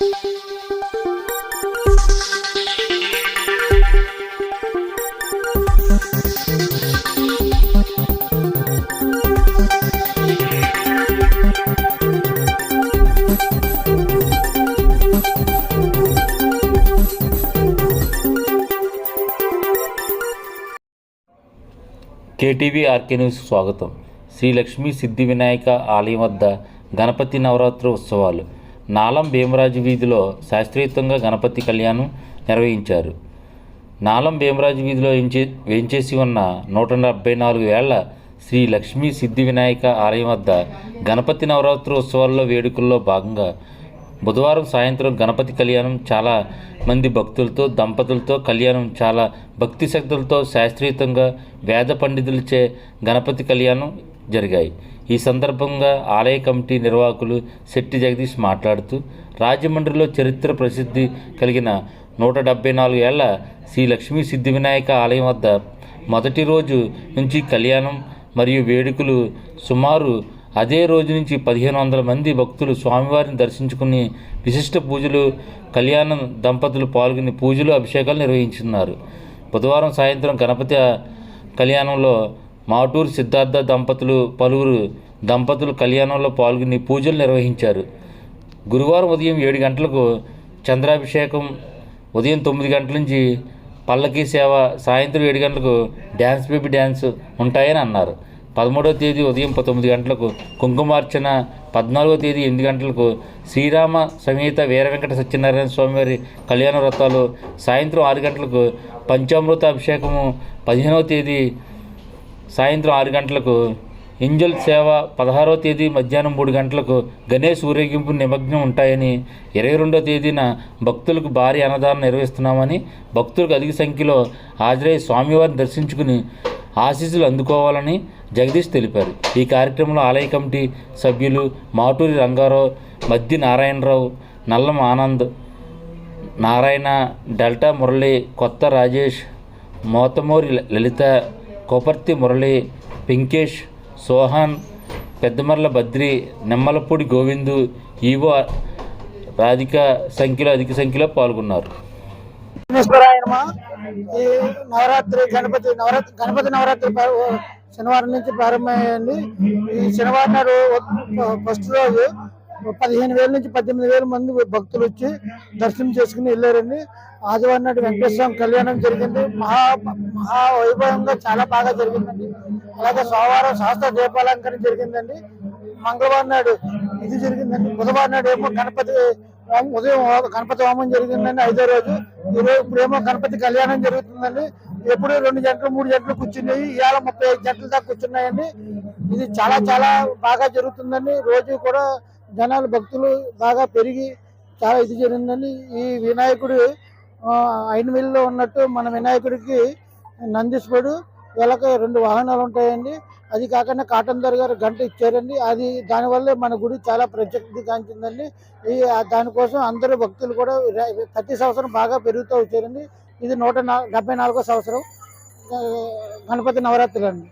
KTV RK news స్వాగతం. శ్రీ లక్ష్మీ సిద్ధి వినాయక ఆలయం వద్ద గణపతి నవరాత్రి ఉత్సవాలు నాలం భీమరాజు వీధిలో శాస్త్రీయుతంగా గణపతి కళ్యాణం నిర్వహించారు. నాలం భీమరాజు వీధిలో వేంచే వేంచేసి ఉన్న నూట డెబ్బై నాలుగు ఏళ్ళ శ్రీ లక్ష్మీ సిద్ధి వినాయక ఆలయం వద్ద గణపతి నవరాత్రి ఉత్సవాల్లో వేడుకల్లో భాగంగా బుధవారం సాయంత్రం గణపతి కళ్యాణం చాలా మంది భక్తులతో దంపతులతో కళ్యాణం చాలా భక్తి శక్తులతో శాస్త్రీయంగా వేద పండితులచే గణపతి కళ్యాణం జరిగాయి. ఈ సందర్భంగా ఆలయ కమిటీ నిర్వాహకులు శెట్టి జగదీష్ మాట్లాడుతూ రాజమండ్రిలో చరిత్ర ప్రసిద్ధి కలిగిన నూట డెబ్బై నాలుగు ఏళ్ళ శ్రీ లక్ష్మీ సిద్ధి వినాయక ఆలయం వద్ద మొదటి రోజు నుంచి కళ్యాణం మరియు వేడుకలు సుమారు అదే రోజు నుంచి పదిహేను వందల మంది భక్తులు స్వామివారిని దర్శించుకుని విశిష్ట పూజలు కళ్యాణం దంపతులు పాల్గొని పూజలు అభిషేకాలు నిర్వహించున్నారు. బుధవారం సాయంత్రం గణపతి కళ్యాణంలో మాటూరు సిద్ధార్థ దంపతులు పలువురు దంపతులు కళ్యాణంలో పాల్గొని పూజలు నిర్వహించారు. గురువారం ఉదయం ఏడు గంటలకు చంద్రాభిషేకం ఉదయం తొమ్మిది గంటల నుంచి పల్లకీ సేవ సాయంత్రం ఏడు గంటలకు డ్యాన్స్ బేబీ డ్యాన్స్ ఉంటాయని అన్నారు. పదమూడవ తేదీ ఉదయం తొమ్మిది గంటలకు కుంకుమార్చన పద్నాలుగో తేదీ ఎనిమిది గంటలకు శ్రీరామ సమేత వీర వెంకట సత్యనారాయణ స్వామివారి కళ్యాణ వ్రతాలు సాయంత్రం ఆరు గంటలకు పంచామృత అభిషేకము పదిహేనవ తేదీ సాయంత్రం ఆరు గంటలకు ఇంజల్ సేవ పదహారవ తేదీ మధ్యాహ్నం మూడు గంటలకు గణేష్ ఊరేగింపు నిమగ్నం ఉంటాయని ఇరవై రెండవ తేదీన భక్తులకు భారీ అన్నదానం నిర్వహిస్తున్నామని భక్తులకు అధిక సంఖ్యలో హాజరై స్వామివారిని దర్శించుకుని ఆశీస్సులు అందుకోవాలని జగదీష్ తెలిపారు. ఈ కార్యక్రమంలో ఆలయ కమిటీ సభ్యులు మాటూరి రంగారావు మద్ది నారాయణరావు నల్లం ఆనంద్ నారాయణ డెల్టా మురళి కొత్త రాజేష్ మోతమూరి లలిత కొపర్తి మురళి పింకేష్ సోహాన్ పెద్దమర్ల బద్రి నిమ్మలపూడి గోవిందు ఈవో రాధిక సంఖ్యలో అధిక సంఖ్యలో పాల్గొన్నారు. ఈ నవరాత్రి గణపతి నవరాత్రి గణపతి నవరాత్రి శనివారం నుంచి ప్రారంభమయ్యండి. ఈ శనివారం నాడు ఫస్ట్ రోజు పదిహేను వేల నుంచి పద్దెనిమిది వేల మంది భక్తులు వచ్చి దర్శనం చేసుకుని వెళ్ళారండి. ఆదివారం నాడు వెంకటేశ్వరం కళ్యాణం జరిగింది. మహా మహా వైభవంగా చాలా బాగా జరిగిందండి. అలాగే సోమవారం శాస్త్ర దీపాలంకరణ జరిగిందండి. మంగళవారం నాడు ఇది జరిగిందండి. బుధవారం నాడు ఏమో గణపతి ఉదయం గణపతి హోమం జరిగిందండి. ఐదో రోజు. ఈరోజు ఇప్పుడేమో గణపతి కళ్యాణం జరుగుతుందండి. ఎప్పుడు రెండు జంటలు మూడు జంటలు కూర్చున్నాయి. ఇవాళ ముప్పై ఐదు గంటల దాకా కూర్చున్నాయండి. ఇది చాలా చాలా బాగా జరుగుతుందని రోజు కూడా జనాలు భక్తులు బాగా పెరిగి చాలా ఇది జరిగిందండి. ఈ వినాయకుడు ఐనమిల్లో ఉన్నట్టు మన వినాయకుడికి నందిస్పడు వీళ్ళకి రెండు వాహనాలు ఉంటాయండి. అది కాకుండా కాటన్ దర్ గారు గంట ఇచ్చారండి. అది దానివల్ల మన గుడి చాలా ప్రత్యేకత కాంచిందండి ఈ దానికోసం అందరూ భక్తులు కూడా ప్రతి సంవత్సరం బాగా పెరుగుతూ వచ్చారండి. ఇది నూట నా- డెబ్బై నాలుగో సంవత్సరం ఆ, గణపతి నవరాత్రులు అండి